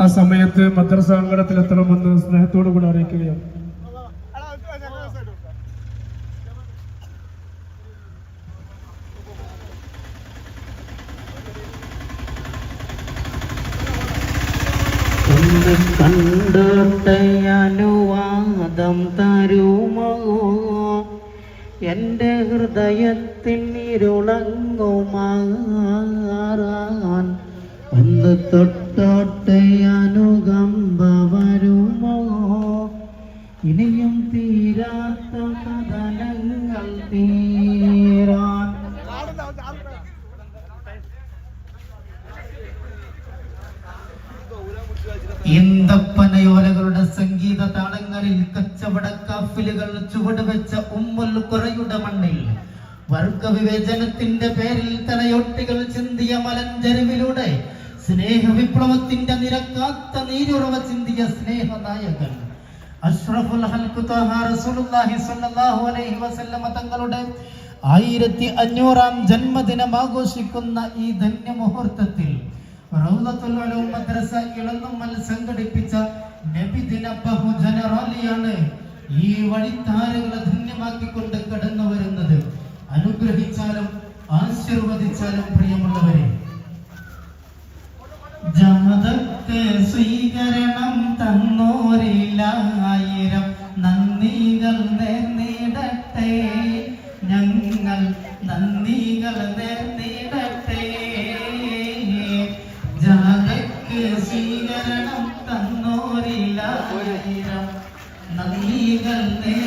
ആ സമയത്ത് മദ്രസ എത്തണമെന്ന് സ്നേഹത്തോടു കൂടെ അറിയിക്കുകയാണ്. കണ്ടോട്ടയനുവാദം തരുമോ? എന്റെ ഹൃദയത്തിൽ ഇരുളങ്ങുമാറാൻ. ഒന്ന് തൊട്ടോട്ട് അനുകമ്പ വരുമോ ഇനിയും തീരാത്ത കഥനങ്ങൾ തീരാൻ. ഇന്ദപ്പനയോലകളുടെ സംഗീത താളങ്ങളിൽ കച്ചവട കാഫിലുകൾ ചുവടുവെച്ച ഉമ്മൽ കുറയുടെ മണ്ണിൽ വർഗവിവേചനത്തിന്റെ പേരിൽ തലയൊട്ടികൾ ചിന്തിയ മലഞ്ചെരുവിലൂടെ സ്നേഹ വിപ്ലവത്തിന്റെ നിരക്കാത്ത നീരുറവ ചിന്തിയ അഷ്റഫുൽ സ്വല്ലല്ലാഹു അലൈഹി വസല്ലമ തങ്ങളുടെ ആയിരത്തി അഞ്ഞൂറാം ജന്മദിനം ആഘോഷിക്കുന്ന ഈ ധന്യമുഹൂർത്തത്തിൽ മുഹൂർത്തത്തിൽ മദ്രസ ഇളന്നുമ്മൽ സംഘടിപ്പിച്ച നബിദിന ബഹുജന റാലിയാണ് ഈ വഴിത്താരകളെ ധന്യമാക്കിക്കൊണ്ട് കടന്നു വരുന്നത് അനുഗ്രഹിച്ചാലും ആശീർവദിച്ചാലും പ്രിയമുള്ളവരെ സ്വീകരണം തന്നോരിലായിരം നന്ദികൾ നേർന്നിടട്ടെ ഞങ്ങൾ നന്ദികൾ നേർന്നിടട്ടെ ജാതക്ക് സ്വീകരണം തന്നോരിലായിരം നന്ദികൾ നേർന്നിടട്ടെ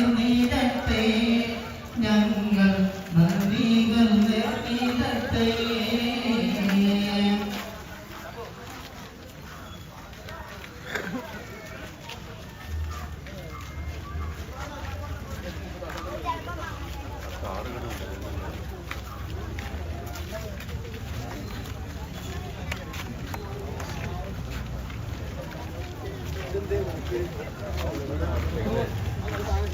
Thank you.